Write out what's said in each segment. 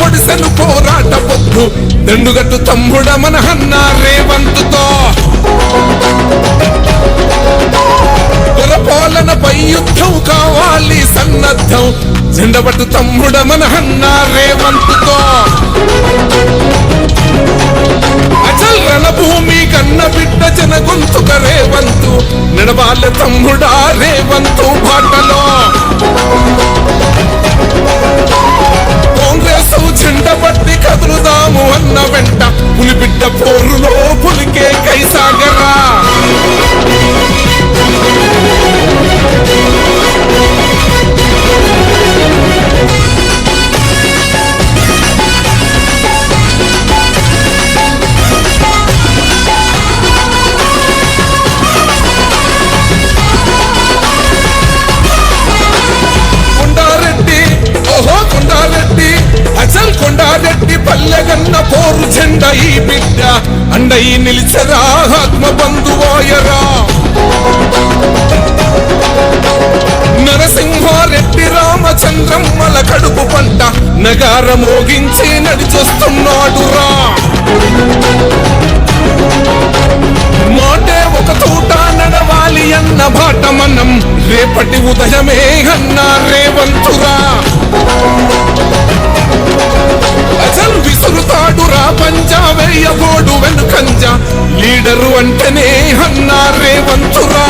పొడిసెను పోరాట పొద్దు దండుగట్టు తమ్ముడ మనహన్న రేవంతుతో. పాలనపై యుద్ధం కావాలి సన్నద్ధం. జెండబట్టు తమ్ముడ మనహన్న రేవంతుతో. అచల్ రణభూమి కన్న బిడ్డ జన గొంతుక రేవంతు. నడవాల తమ్ముడా రేవంతు బాటలో. ఈ బిడ్డ అండయి నిలిచరా ఆత్మ బంధువాయరా నరసింహారెడ్డి రామచంద్రమ్మల కడుపు పంట నగార మోగించి నడిచొస్తున్నాడురా మాటే ఒక తూట నడవాలి అన్న బాట మనం రేపటి ఉదయమే అన్న రేవంతురా. అజల్ విసురుతాడు వేయబోడు వెనుకంజ. లీడరు అంటేనే అన్నారే వంతురా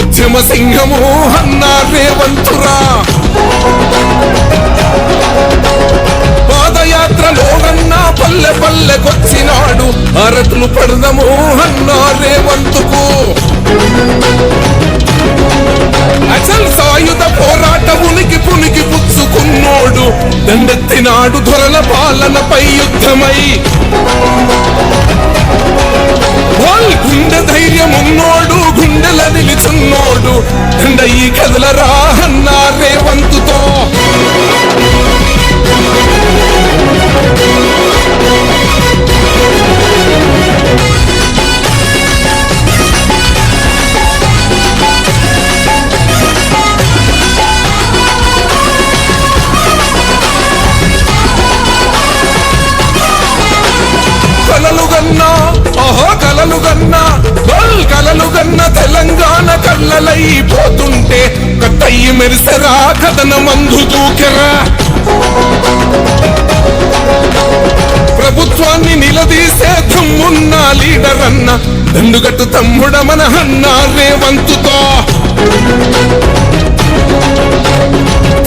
ఉద్యమ సింహము అన్న రేవంతురా. పాదయాత్రలో అన్న పల్లె పల్లెకొచ్చినాడు. అరతులు పడదము కట్టయి మెరిసరా కథన మందు దూకెరా. ప్రభుత్వాన్ని నిలదీసే తమ్మున్న లీడర్ అన్న దండుగట్టు తమ్ముడ మన అన్న రేవంతుతో.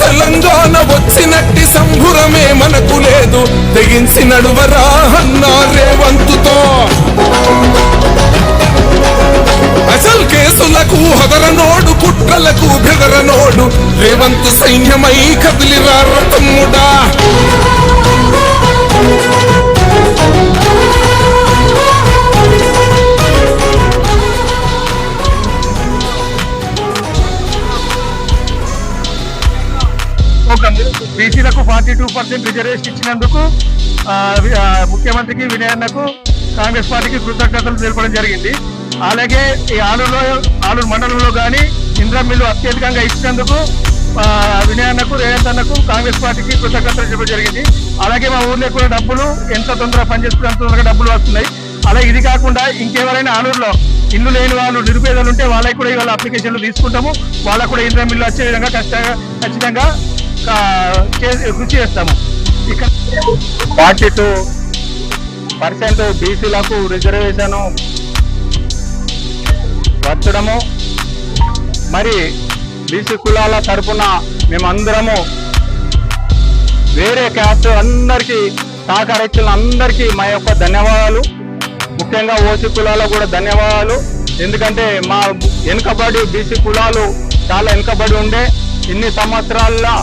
తెలంగాణ వచ్చినట్టి సంభురమే మనకు లేదు తెగించి నడువరా అన్నారే కుట్రలకు హదరనోడు కుట్రలకు బెదరనోడు. రేవంతు సైన్యమై కదిలిరా తమ్ముడా బీసీలకు ఫార్టీ టూ పర్సెంట్ రిజర్వేషన్ ఇచ్చినందుకు ముఖ్యమంత్రికి వినయన్నకు కాంగ్రెస్ పార్టీకి కృతజ్ఞతలు తెలపడం జరిగింది. అలాగే ఈ ఆలూరులో ఆలూరు మండలంలో కానీ ఇంద్ర మిల్లు అత్యధికంగా ఇచ్చినందుకు ఆ, వినయన్నకు రేవంత్ అన్నకు కాంగ్రెస్ పార్టీకి కృతజ్ఞతలు చెప్పడం జరిగింది. అలాగే మా ఊర్లో కూడా డబ్బులు ఎంత తొందరగా పనిచేసుకుని తొందరగా డబ్బులు వస్తున్నాయి. అలాగే ఇది కాకుండా ఇంకెవరైనా ఆలూరులో ఇల్లు లేని వాళ్ళు నిరుపేదలు ఉంటే వాళ్ళకి కూడా ఇవాళ అప్లికేషన్లు తీసుకుంటాము. వాళ్ళకు కూడా ఇంద్ర మిల్లు వచ్చే విధంగా ఖచ్చితంగా ఖచ్చితంగా కృషి చేస్తాము. ఇక్కడ ఫార్టీ టూ పర్సెంట్ బీసీలకు రిజర్వేషన్ వచ్చడము. మరి బీసీ కులాల తరపున మేమందరము వేరే క్యాస్ట్ అందరికీ సహకరించిన అందరికీ మా యొక్క ధన్యవాదాలు. ముఖ్యంగా ఓసీ కులాలకు కూడా ధన్యవాదాలు. ఎందుకంటే మా వెనుకబడి బీసీ కులాలు చాలా వెనుకబడి ఉండే ఇన్ని సంవత్సరాల్లో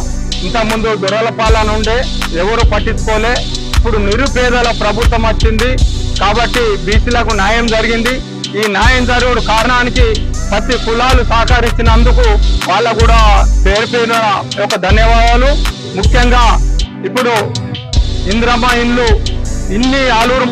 ఇంతకుముందు దొరల పాలన ఉండే ఎవరు పట్టించుకోలే. ఇప్పుడు నిరుపేదల ప్రభుత్వం వచ్చింది. కాబట్టి బీసీలకు న్యాయం జరిగింది. ఈ న్యాయం జరుగుడు కారణానికి ప్రతి కులాలు సహకరించినందుకు వాళ్ళ కూడా పేరు పేరు యొక్క ధన్యవాదాలు. ముఖ్యంగా ఇప్పుడు ఇంద్రమ్మ ఇండ్లు ఇన్ని ఆలూరు